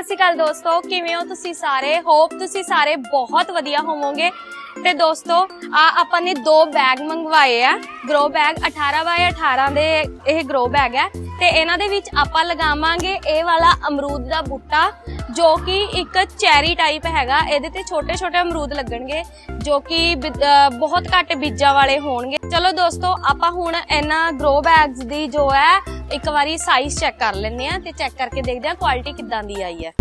ਅਕਾਲ ਦੋਸਤੋ, ਕਿਵੇਂ ਹੋ ਤੁਸੀਂ ਸਾਰੇ? ਹੋਪ ਤੁਸੀਂ ਸਾਰੇ ਬਹੁਤ ਵਧੀਆ ਹੋਵੋਗੇ। ਤੇ ਦੋਸਤੋ, ਆ ਆਪਾਂ ਨੇ ਦੋ ਬੈਗ ਮੰਗਵਾਏ ਆ। ਗਰੋ ਬੈਗ 18 ਬਾਏ 18 ਦੇ ਇਹ ਗਰੋ ਬੈਗ ਹੈ। ਤੇ ਇਹਨਾਂ ਦੇ ਵਿੱਚ ਆਪਾਂ ਲਗਾਵਾਂਗੇ ਇਹ ਵਾਲਾ ਅਮਰੂਦ ਦਾ ਬੂਟਾ, ਜੋ ਕਿ ਇੱਕ ਚੈਰੀ ਟਾਈਪ ਹੈਗਾ। ਇਹਦੇ ਤੇ ਛੋਟੇ ਛੋਟੇ ਅਮਰੂਦ ਲੱਗਣਗੇ, ਜੋ ਕਿ ਬਹੁਤ ਘੱਟ ਬੀਜਾਂ ਵਾਲੇ ਹੋਣਗੇ। ਚਲੋ ਦੋਸਤੋ, ਆਪਾਂ ਹੁਣ ਇਹਨਾਂ ਗਰੋ ਬੈਗਸ ਦੀ ਜੋ ਹੈ ਇੱਕ ਵਾਰੀ ਸਾਈਜ਼ ਚੈੱਕ ਕਰ ਲੈਂਦੇ ਆ ਤੇ ਚੈੱਕ ਕਰਕੇ ਦੇਖਦੇ ਆ ਕੁਆਲਿਟੀ ਕਿੱਦਾਂ ਦੀ ਆਈ ਹੈ।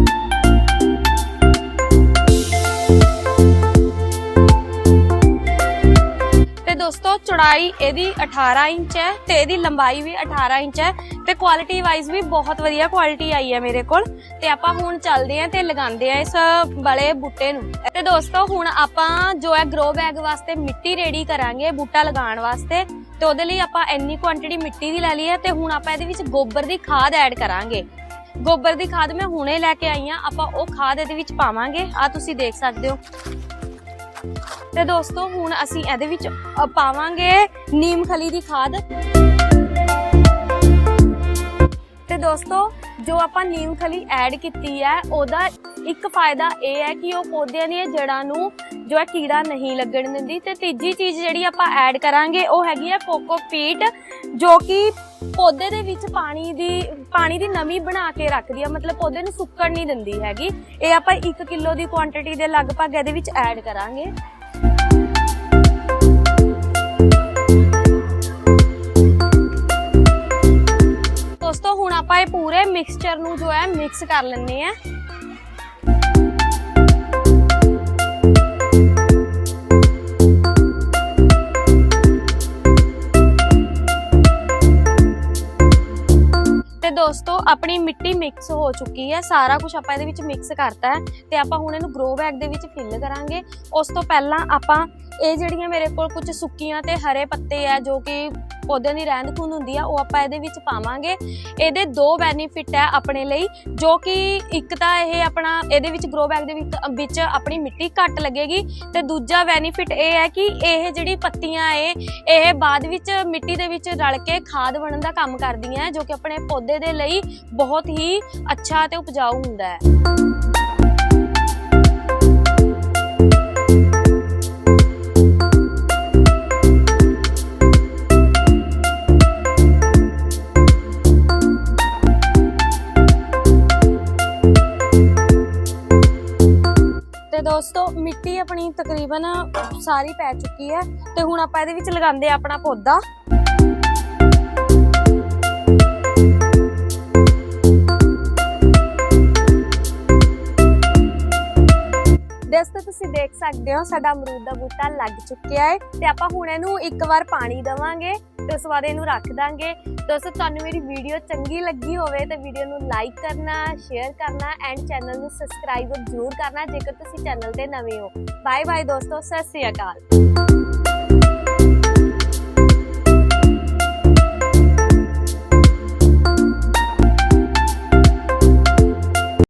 ਤੇ ਦੋਸਤੋ, ਚੌੜਾਈ ਇਹਦੀ 18 ਇੰਚ ਹੈ ਤੇ ਇਹਦੀ ਲੰਬਾਈ ਵੀ 18 ਇੰਚ ਹੈ ਤੇ ਕੁਆਲਿਟੀ ਵਾਈਜ਼ ਵੀ ਬਹੁਤ ਵਧੀਆ ਕੁਆਲਿਟੀ ਆਈ ਹੈ ਮੇਰੇ ਕੋਲ। ਤੇ ਆਪਾਂ ਹੁਣ ਚੱਲਦੇ ਆਂ ਤੇ ਲਗਾਉਂਦੇ ਆ ਇਸ ਬੜੇ ਬੂਟੇ ਨੂੰ। ਤੇ ਦੋਸਤੋ, ਹੁਣ ਆਪਾਂ ਜੋ ਹੈ ਗਰੋ ਬੈਗ ਵਾਸਤੇ ਮਿੱਟੀ ਰੈਡੀ ਕਰਾਂਗੇ ਬੂਟਾ ਲਗਾਉਣ ਵਾਸਤੇ। ਤੇ ਉਹਦੇ ਲਈ ਆਪਾਂ ਇੰਨੀ ਕੁਆਂਟੀਟੀ ਮਿੱਟੀ ਦੀ ਲੈ ਲਈ ਹੈ ਤੇ ਹੁਣ ਆਪਾਂ ਇਹਦੇ ਵਿੱਚ ਗੋਬਰ ਦੀ ਖਾਦ ਐਡ ਕਰਾਂਗੇ। ਗੋਬਰ ਦੀ ਖਾਦ ਮੈਂ ਹੁਣੇ ਲੈ ਕੇ ਆਈ ਆ ਆਪਾਂ ਉਹ ਖਾਦ ਇਹਦੇ ਵਿੱਚ ਪਾਵਾਂਗੇ। ਆ ਤੁਸੀਂ ਦੇਖ ਸਕਦੇ ਹੋ। ਤੇ ਦੋਸਤੋ, ਹੁਣ ਅਸੀਂ ਇਹਦੇ ਵਿੱਚ ਪਾਵਾਂਗੇ ਨੀਮ ਖਲੀ ਦੀ ਖਾਦ। ਤੇ ਦੋਸਤੋ, ਜੋ ਆਪਾਂ ਨੀਮ ਖਲੀ ਐਡ ਕੀਤੀ ਹੈ, ਉਹਦਾ ਇੱਕ ਫਾਇਦਾ ਇਹ ਹੈ ਕਿ ਉਹ ਪੌਦਿਆਂ ਦੀਆਂ ਜੜ੍ਹਾਂ ਨੂੰ ਜੋ ਹੈ ਕੀੜਾ ਨਹੀਂ ਲੱਗਣ ਦਿੰਦੀ। ਤੇ ਤੀਜੀ ਚੀਜ਼ ਜਿਹੜੀ ਆਪਾਂ ਐਡ ਕਰਾਂਗੇ ਉਹ ਹੈਗੀ ਹੈ ਕੋਕੋਪੀਟ ਜੋ ਕਿ ਪੌਦੇ ਦੇ ਵਿੱਚ ਪਾਣੀ ਦੀ ਪਾਣੀ ਦੀ ਨਮੀ ਬਣਾ ਕੇ ਰੱਖਦੀ ਹੈ ਮਤਲਬ ਪੌਦੇ ਨੂੰ ਸੁੱਕਣ ਨਹੀਂ ਦਿੰਦੀ ਹੈਗੀ। ਇਹ ਆਪਾਂ 1 ਕਿਲੋ ਦੀ ਕੁਆਂਟੀਟੀ ਦੇ ਲਗਭਗ ਇਹਦੇ ਵਿੱਚ ਐਡ ਕਰਾਂਗੇ। ਦੋਸਤੋ, ਹੁਣ ਆਪਾਂ ਇਹ ਪੂਰੇ ਮਿਕਸਚਰ ਨੂੰ ਜੋ ਹੈ ਮਿਕਸ ਕਰ ਲੈਣੇ ਆ ਦੋਸਤੋ, ਆਪਣੀ ਮਿੱਟੀ ਮਿਕਸ ਹੋ ਚੁੱਕੀ ਹੈ। ਸਾਰਾ ਕੁਝ ਆਪਾਂ ਇਹਦੇ ਵਿੱਚ ਮਿਕਸ ਕਰਤਾ ਹੈ ਤੇ ਆਪਾਂ ਹੁਣ ਇਹਨੂੰ ਗਰੋ ਬੈਗ ਦੇ ਵਿੱਚ ਫਿਲ ਕਰਾਂਗੇ। ਉਸ ਤੋਂ ਪਹਿਲਾਂ ਆਪਾਂ ਇਹ ਜਿਹੜੀਆਂ ਮੇਰੇ ਕੋਲ ਕੁਝ ਸੁੱਕੀਆਂ ਤੇ ਹਰੇ ਪੱਤੇ ਆ, ਜੋ ਕਿ ਪੌਦਿਆਂ ਦੀ ਰਹਿੰਦ ਖੂੰਹਦ ਹੁੰਦੀ ਆ, ਉਹ ਆਪਾਂ ਇਹਦੇ ਵਿੱਚ ਪਾਵਾਂਗੇ। ਇਹਦੇ ਦੋ ਬੈਨੀਫਿਟ ਹੈ ਆਪਣੇ ਲਈ, ਜੋ ਕਿ ਇੱਕ ਤਾਂ ਇਹ ਆਪਣਾ, ਇਹਦੇ ਵਿੱਚ ਗਰੋ ਬੈਗ ਦੇ ਵਿੱਚ ਆਪਣੀ ਮਿੱਟੀ ਘੱਟ ਲੱਗੇਗੀ ਤੇ ਦੂਜਾ ਬੈਨੀਫਿਟ ਇਹ ਹੈ ਕਿ ਇਹ ਜਿਹੜੀ ਪੱਤੀਆਂ ਏ ਇਹ ਬਾਅਦ ਵਿੱਚ ਮਿੱਟੀ ਦੇ ਵਿੱਚ ਰਲ ਕੇ ਖਾਦ ਬਣਨ ਦਾ ਕੰਮ ਕਰਦੀਆਂ, ਜੋ ਕਿ ਆਪਣੇ ਪੌਦੇ ਦੇ ਲਈ ਬਹੁਤ ਹੀ ਅੱਛਾ ਤੇ ਉਪਜਾਊ ਹੁੰਦਾ ਹੈ। ਦੋਸਤੋ ਮਿੱਟੀ ਆਪਣੀ ਤਕਰੀਬਨ ਸਾਰੀ ਪੈ ਚੁੱਕੀ ਹੈ ਤੇ ਹੁਣ ਆਪਾਂ ਇਹਦੇ ਵਿੱਚ ਲਗਾਉਂਦੇ ਆ ਆਪਣਾ ਪੌਦਾ। ਦੋਸਤੋ ਤੁਸੀਂ ਦੇਖ ਸਕਦੇ ਹੋ, ਸਾਡਾ ਅਮਰੂਦ ਦਾ ਬੂਟਾ ਲੱਗ ਚੁੱਕਿਆ ਹੈ ਤੇ ਆਪਾਂ ਹੁਣ ਇਹਨੂੰ ਇੱਕ ਵਾਰ ਪਾਣੀ ਦੇਵਾਂਗੇ ਤੇ ਉਸ ਤੋਂ ਬਾਅਦ ਇਹਨੂੰ ਰੱਖ ਦਾਂਗੇ। ਦੋਸਤੋ, ਤੁਹਾਨੂੰ ਮੇਰੀ ਵੀਡੀਓ ਚੰਗੀ ਲੱਗੀ ਹੋਵੇ ਤਾਂ ਵੀਡੀਓ ਨੂੰ ਲਾਈਕ ਕਰਨਾ ਸ਼ੇਅਰ ਕਰਨਾ ਐਂਡ ਚੈਨਲ ਨੂੰ ਸਬਸਕ੍ਰਾਈਬ ਜ਼ਰੂਰ ਕਰਨਾ ਜੇਕਰ ਤੁਸੀਂ ਚੈਨਲ ਤੇ ਨਵੇਂ ਹੋ। ਬਾਏ ਬਾਏ ਦੋਸਤੋ, ਸਤਿ ਸ੍ਰੀ ਅਕਾਲ।